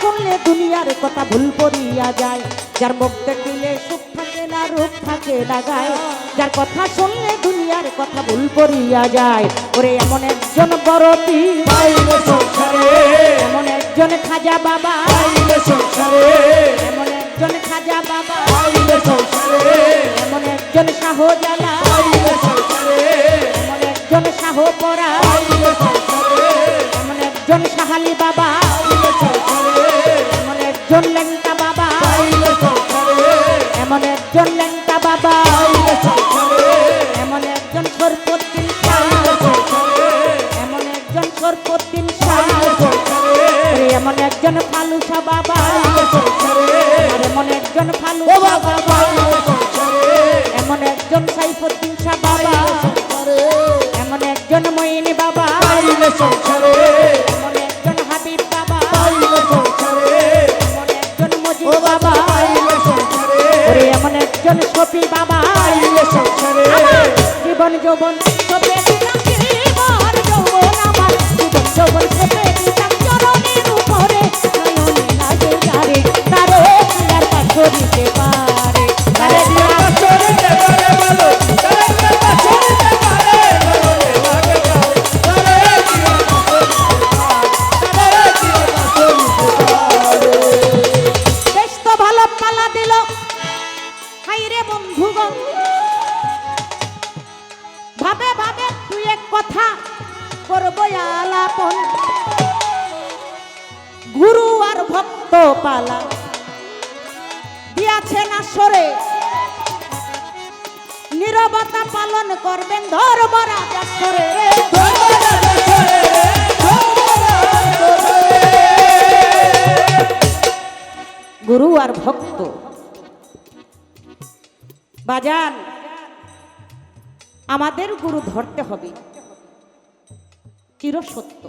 শুনলে দুনিয়ার কথা ভুল করিয়া যায়। যার মুখ দেখিলে সুখ থাকে না রূপ থাকে না গায়। যার কথা শুনলে দুনিয়ার কথা ভুল করিয়া যায়। ওরে এমন একজন পীর, সংসারে। এমন একজন খাজা বাবা। এমন একজন খাজা বাবা। এমন একজন শাহজালা পাইলে সংসারে। এমন একজন শাহপরা। পাইলে একজন লেংটা বাবা এমন একজন সংসারে এমন একজন সংসারে এমন একজন ফালুসা বাবা। এমন একজন ফালুসা বাবা এমন একজন সাইফুদ্দিন শাহ বাবা। এমন একজন মঈনি বাবা। সংসারে জীবন যৌবন পালন করবেন সরে গুরু আর ভক্ত। বাজান, আমাদের গুরু ধরতে হবে। চিরসত্য।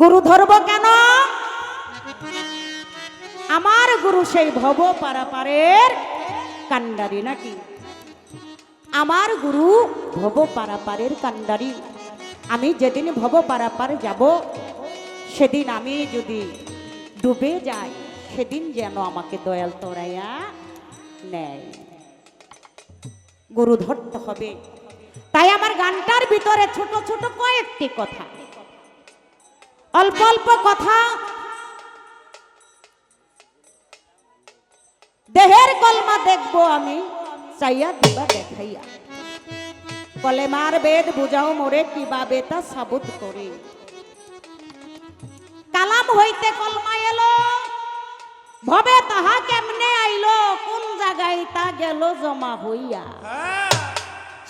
গুরু ধরব কেন? আমার গুরু সেই ভব পারাপারের কান্ডারি নাকি? আমার গুরু ভব পারাপারের কান্ডারি আমি যেদিন ভব পারাপার যাব, সেদিন আমি যদি ডুবে যাই, সেদিন যেন আমাকে দয়াল তোরাইয়া নেয়। গুরু ধরতে হবে। তাই আমার গানটার ভিতরে ছোট ছোট কয়েকটি কথা। অল্প অল্প কথা। দেহের কলমা দেখব আমি। চাইয়া দিবা দেখাইয়া। বেদ বুঝাও মোরে কীভাবে তা সাবুত করে। কালাম হইতে কলমা এলো, ভবে তাহা কেমনে আইলো, কোন জায়গায় তা গেল জমা হইয়া।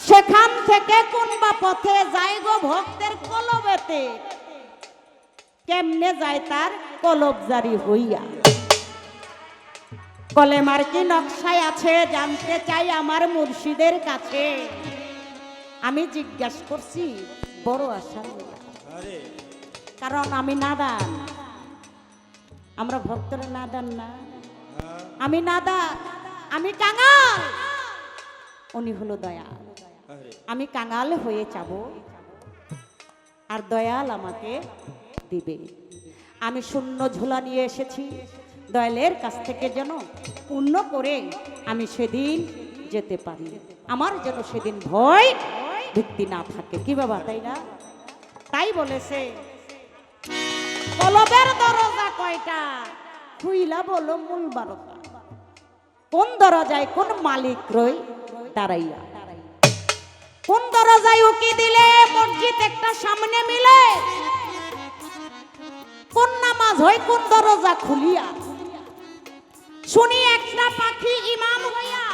সেখান থেকে কোন বা পথে যায় গো ভক্তের কলবেতে, কেমনে যায় তার কলব জারি হইয়া। কলেমার কি নকশায় আছে জানতে চাই আমার মুর্শিদের কাছে। আমি জিজ্ঞাসা করছি বড় আশা কারণ আমি নাদান। আমরা ভক্তরা নাদান না। আমি নাদান। আমি কাঙাল। উনি হলো দয়াল। আমি কাঙাল হয়ে যাব। আর দয়াল আমাকে দিবে। আমি শূন্য ঝোলা নিয়ে এসেছি। দয়ালের কাছ থেকে যেন পূর্ণ করে আমি সেদিন যেতে পারি। আমার যেন সেদিন ভয়, ভিত্তি না থাকে। কি বাবা, তাই না? তাই বলেছে। কলবের দরজা কয়টা? খুইলা বলো মূল বারোটা। কোন দরজায় কোন মালিক রই দাঁড়াইয়া? কোন দরজায় উকি দিলে মসজিদ একটা সামনে মিলে? কোন নামাজ হয় কোন দরজা খুলিয়া? শুনি একটা পাখি ইমাম হইয়া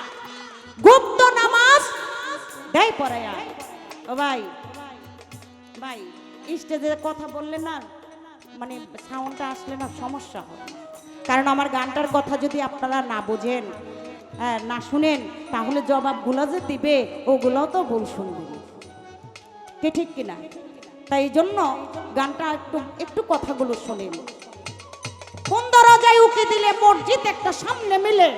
গুপ্ত নামাজ দেয় পড়াইয়া। ও ভাই ভাই স্টেজে কথা বললে না মানে সাউন্ডটা আসলে না সমস্যা হয়। কারণ আমার গানটার কথা যদি আপনারা না বোঝেন হ্যাঁ, না শুনেন তাহলে জবাবগুলো যে দিবে ওগুলোও তো ভুল শুনবে। কে ঠিক কিনা? তাই জন্য গানটা একটু একটু কথাগুলো শোনেন। কোন দরজায় উকি দিলে মসজিদ একটা সামনে মিলে?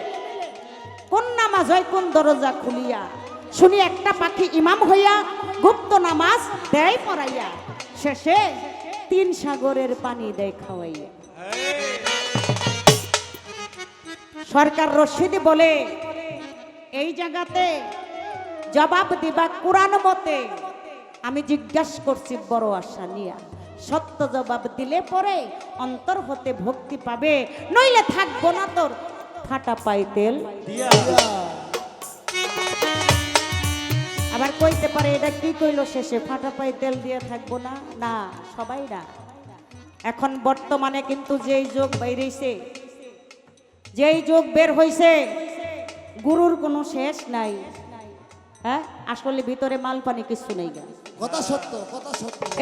কোন নামাজ হয়, কোন দরজা খুলিয়া? শুনি একটা পাখি ইমাম হইয়া গুপ্ত নামাজ দেয় পড়াইয়া। শেষে তিন সাগরের পানি দেয় খাওয়াইয়া। সরকার রশিদি বলে, এই জায়গাতে জবাব দিবা কোরআন মতে। আমি জিজ্ঞাসা করছি, বড় আশা নিয়া। সত্য জবাব দিলে পরে অন্তর হতে ভক্তি পাবে। নইলে থাকব না তোর ফাটা পাই তেল। আবার কইতে পারে এটা কি কইলো শেষে? ফাটা পাই তেল দিয়ে থাকব না? না সবাই না। এখন বর্তমানে কিন্তু যেই যোগ বাইরেছে যেই যোগ বের হইছে গুরুর কোনো শেষ নাই। হ্যাঁ? আসলে ভিতরে মাল পানি কিছু নেই গা।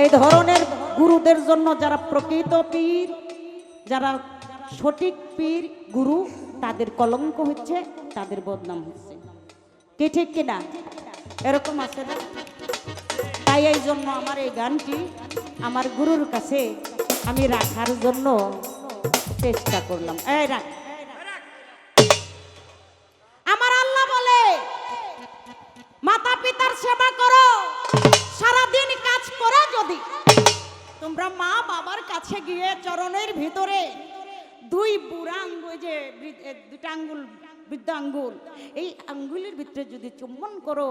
এই ধরনের গুরুদের জন্য যারা প্রকৃত পীর, যারা সঠিক পীর, গুরু, তাদের কলঙ্ক হচ্ছে, তাদের বদনাম হচ্ছে। কি ঠিক কিনা এরকম আছে না? তাই এই জন্য আমার এই গানটি আমার গুরুর কাছে আমি রাখার জন্য চেষ্টা করলাম। এই রাখ। তোমরা মা বাবার কাছে গিয়ে চরণের ভিতরে দুই বুড়া আঙ্গুল যে দুটা আঙ্গুল, বৃদ্ধ আঙ্গুল, এই আঙ্গুলের ভিতরে যদি চুম্বন করো,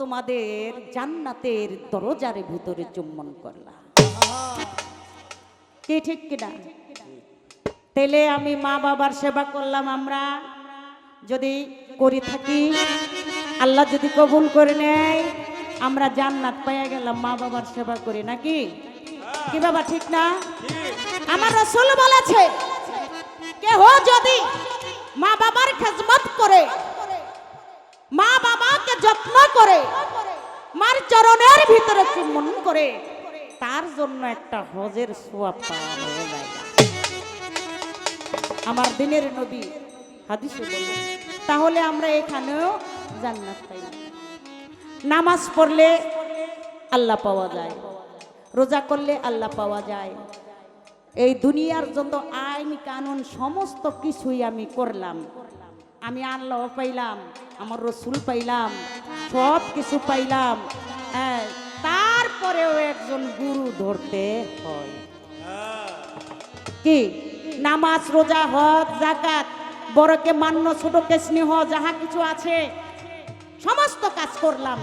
তোমাদের জান্নাতের দরজারে ভিতরে চুম্বন করলা। কি ঠিক কিনা তেলে আমি মা বাবার সেবা করলাম আমরা। যদি করে থাকি, আল্লাহ যদি কবুল করে নেয়, আমরা জান্নাত পাইয়া গেলাম মা বাবার সেবা করি, নাকি? কি বাবা, ঠিক না? আমার রসুল বলেছে কেহ যদি মা বাবার খেজমত করে, মা বাবাকে যত্ন করে, মার চরণের ভিতরে চুম্বন করে, তার জন্য একটা হজের সোয়াব পাওয়া হয়ে যায় আমার দিনের নবী হাদিসে তাহলে আমরা এখানেও জান্নাত পাই নামাজ পড়লে আল্লাহ পাওয়া যায়। রোজা করলে আল্লাহ পাওয়া যায়। এই দুনিয়ার যত আইন কানুন সমস্ত কিছুই আমি করলাম। আমি আল্লাহ পাইলাম আমার রসুল পাইলাম সব কিছু পাইলাম। হ্যাঁ, তারপরেও একজন গুরু ধরতে হয়। কি? নামাজ রোজা হজ জাকাত বড়কে মান্য ছোটকে স্নেহ যাহা কিছু আছে সমস্ত কাজ করলাম।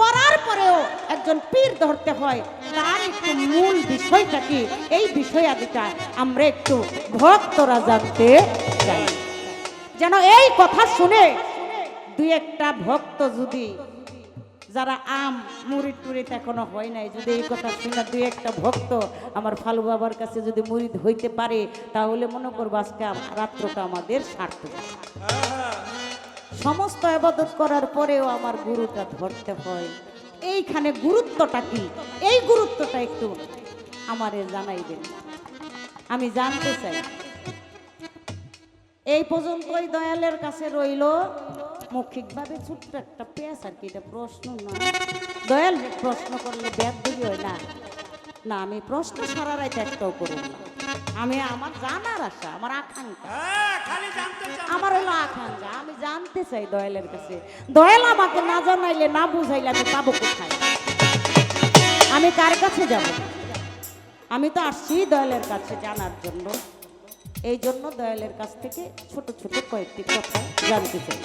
করার পরেও একজন পীর ধরতে হয়। তার একটু মূল বিষয়টা কি? এই বিষয়াদিটা আমরা একটু ভক্তরা জানতে চাই। যেন এই কথা শুনে দুই একটা ভক্ত যদি, যারা আম মুড়ি টুড়িতে এখনও হয় নাই, যদি এই কথা শুনে দুই একটা ভক্ত আমার ফালু বাবার কাছে যদি মুড়িদ হইতে পারে, তাহলে মনে করব আজকে রাত্রটা আমাদের সার্থক। সমস্ত আবাদত করার পরেও আমার গুরুটা ধরতে হয়। এইখানে গুরুত্বটা কি? এই গুরুত্বটা একটু আমারে জানাইবেন আমি জানতে চাই। এই পর্যন্তই দয়ালের কাছে রইল। মৌখিকভাবে ছোট্ট একটা পেঁয়াজ আর কি, এটা প্রশ্ন না। দয়াল প্রশ্ন করলে ব্যাগ হয় না। না আমি প্রশ্ন সারা রাত একটাও করব না। আমি আমার জানার আশা আমার আকাঙ্ক্ষা। হ্যাঁ জানতে আমার হলো আকাঙ্ক্ষা আমি জানতে চাই দয়ালের কাছে। দয়াল আমাকে না জানাইলে না বুঝাইলে আমি পাবো কোথায়? আমি কার কাছে যাব? আমি তো আসছি দয়ালের কাছে জানার জন্য। এই জন্য দয়ালের কাছ থেকে ছোট ছোট কয়েকটি কথা জানতে চাই।